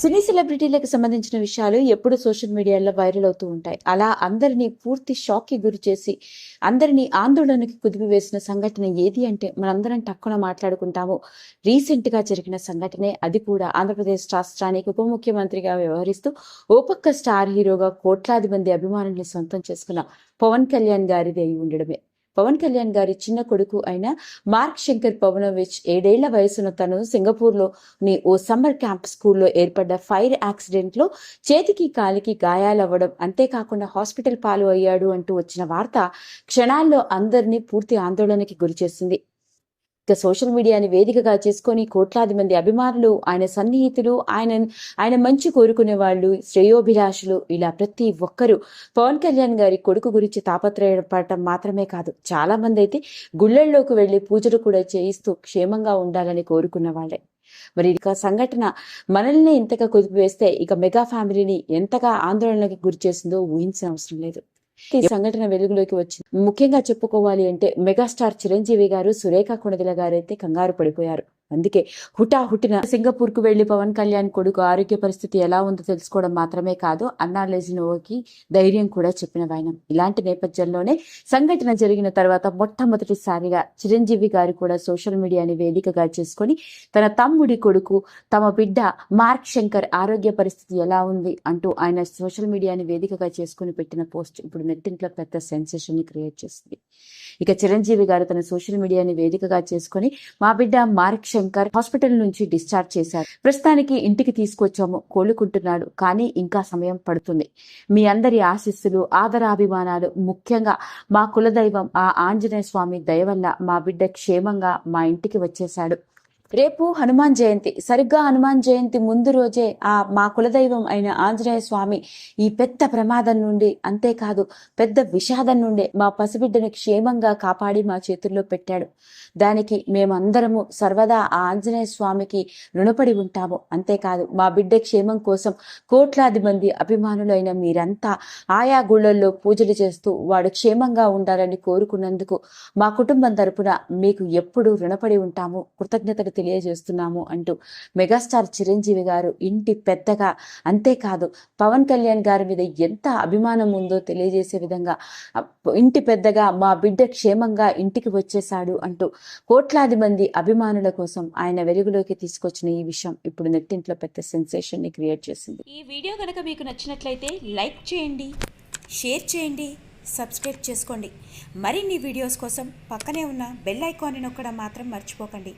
సినీ సెలబ్రిటీలకు సంబంధించిన విషయాలు ఎప్పుడు సోషల్ మీడియాలో వైరల్ అవుతూ ఉంటాయి. అలా అందరినీ పూర్తి షాక్కి గురి చేసి అందరినీ ఆందోళనకి కుదిపివేసిన సంఘటన ఏది అంటే మనందరం టక్కున మాట్లాడుకుంటాము. రీసెంట్గా జరిగిన సంఘటనే అది కూడా ఆంధ్రప్రదేశ్ రాష్ట్రానికి ఉప ముఖ్యమంత్రిగా వ్యవహరిస్తూ ఓ పక్క స్టార్ హీరోగా కోట్లాది మంది అభిమానుల్ని సొంతం చేసుకున్న పవన్ కళ్యాణ్ గారిది అయి ఉండడమే. పవన్ కళ్యాణ్ గారి చిన్న కొడుకు అయిన మార్క్ శంకర్ పవనోవిచ్ ఏడేళ్ళ వయసున తను సింగపూర్లోని ఓ సమ్మర్ క్యాంప్ స్కూల్లో ఏర్పడ్డ ఫైర్ యాక్సిడెంట్లో చేతికి కాలికి గాయాలవ్వడం అంతేకాకుండా హాస్పిటల్ పాలు అయ్యాడు అంటూ వచ్చిన వార్త క్షణాల్లో అందరినీ పూర్తి ఆందోళనకి గురిచేసింది. ఇక సోషల్ మీడియాని వేదికగా చేసుకొని కోట్లాది మంది అభిమానులు ఆయన సన్నిహితులు ఆయన ఆయన మంచి కోరుకునే వాళ్ళు శ్రేయోభిలాషులు ఇలా ప్రతి ఒక్కరూ. పవన్ కళ్యాణ్ గారి కొడుకు గురించి తాపత్రయపడటం మాత్రమే కాదు చాలా మంది అయితే గుళ్ళల్లోకి వెళ్ళి పూజలు కూడా చేయిస్తూ క్షేమంగా ఉండాలని కోరుకున్న వాళ్ళే. మరి ఇక సంఘటన మనల్ని ఇంతగా కుదిపివేస్తే ఇక మెగా ఫ్యామిలీని ఎంతగా ఆందోళనకి గురి చేసిందో ఊహించిన అవసరం లేదు. ఈ సంఘటన వెలుగులోకి వచ్చింది. ముఖ్యంగా చెప్పుకోవాలి అంటే మెగాస్టార్ చిరంజీవి గారు సురేఖ కొణిదెల గారు అయితే కంగారు పడిపోయారు. అందుకే హుటా హుటిన సింగపూర్కు వెళ్ళి పవన్ కళ్యాణ్ కొడుకు ఆరోగ్య పరిస్థితి ఎలా ఉందో తెలుసుకోవడం మాత్రమే కాదు అన్నాలెజినోవకి ధైర్యం కూడా చెప్పిన వాయనం. ఇలాంటి నేపథ్యంలోనే సంఘటన జరిగిన తర్వాత మొట్టమొదటిసారిగా చిరంజీవి గారు కూడా సోషల్ మీడియాని వేదికగా చేసుకొని తన తమ్ముడి కొడుకు తమ బిడ్డ మార్క్ శంకర్ ఆరోగ్య పరిస్థితి ఎలా ఉంది అంటూ ఆయన సోషల్ మీడియాని వేదికగా చేసుకుని పెట్టిన పోస్ట్ ఇప్పుడు నెట్టింట్లో పెద్ద సెన్సేషన్ని క్రియేట్ చేసింది ఇక చిరంజీవి గారు తన సోషల్ మీడియాని వేదికగా చేసుకొని మా బిడ్డ మార్క్ శంకర్ హాస్పిటల్ నుంచి డిశ్చార్జ్ చేశారు. ప్రస్తుతానికి ఇంటికి తీసుకొచ్చాము కోలుకుంటున్నాడు కానీ ఇంకా సమయం పడుతుంది. మీ అందరి ఆశీస్సులు ఆదరాభిమానాలు ముఖ్యంగా మా కులదైవం ఆ ఆంజనేయ స్వామి దయ వల్ల మా బిడ్డ క్షేమంగా మా ఇంటికి వచ్చేశాడు. రేపు హనుమాన్ జయంతి. సరిగ్గా హనుమాన్ జయంతి ముందు రోజే ఆ మా కులదైవం అయిన ఆంజనేయ స్వామి ఈ పెద్ద ప్రమాదం నుండి అంతేకాదు పెద్ద విషాదం నుండి మా పసిబిడ్డను క్షేమంగా కాపాడి మా చేతుల్లో పెట్టాడు. దానికి మేమందరము సర్వదా ఆ ఆంజనేయ స్వామికి రుణపడి ఉంటాము. అంతేకాదు మా బిడ్డ క్షేమం కోసం కోట్లాది మంది అభిమానులైన మీరంతా ఆయా గుళ్ళల్లో పూజలు చేస్తూ వాడు క్షేమంగా ఉండాలని కోరుకున్నందుకు మా కుటుంబం తరపున మీకు ఎప్పుడూ రుణపడి ఉంటాము. కృతజ్ఞతలు తెలియజేస్తున్నాము అంటూ మెగాస్టార్ చిరంజీవి గారు ఇంటి పెద్దగా అంతేకాదు పవన్ కళ్యాణ్ గారి మీద ఎంత అభిమానం ఉందో తెలియజేసే విధంగా ఇంటి పెద్దగా మా బిడ్డ క్షేమంగా ఇంటికి వచ్చేశాడు అంటూ కోట్లాది మంది అభిమానుల కోసం ఆయన వెలుగులోకి తీసుకొచ్చిన ఈ విషయం ఇప్పుడు నెట్టింట్లో పెద్ద సెన్సేషన్ని క్రియేట్ చేసింది. ఈ వీడియో కనుక మీకు నచ్చినట్లయితే లైక్ చేయండి షేర్ చేయండి సబ్స్క్రైబ్ చేసుకోండి. మరిన్ని వీడియోస్ కోసం పక్కనే ఉన్న బెల్ ఐకాన్ని నొక్కడం మాత్రం మర్చిపోకండి.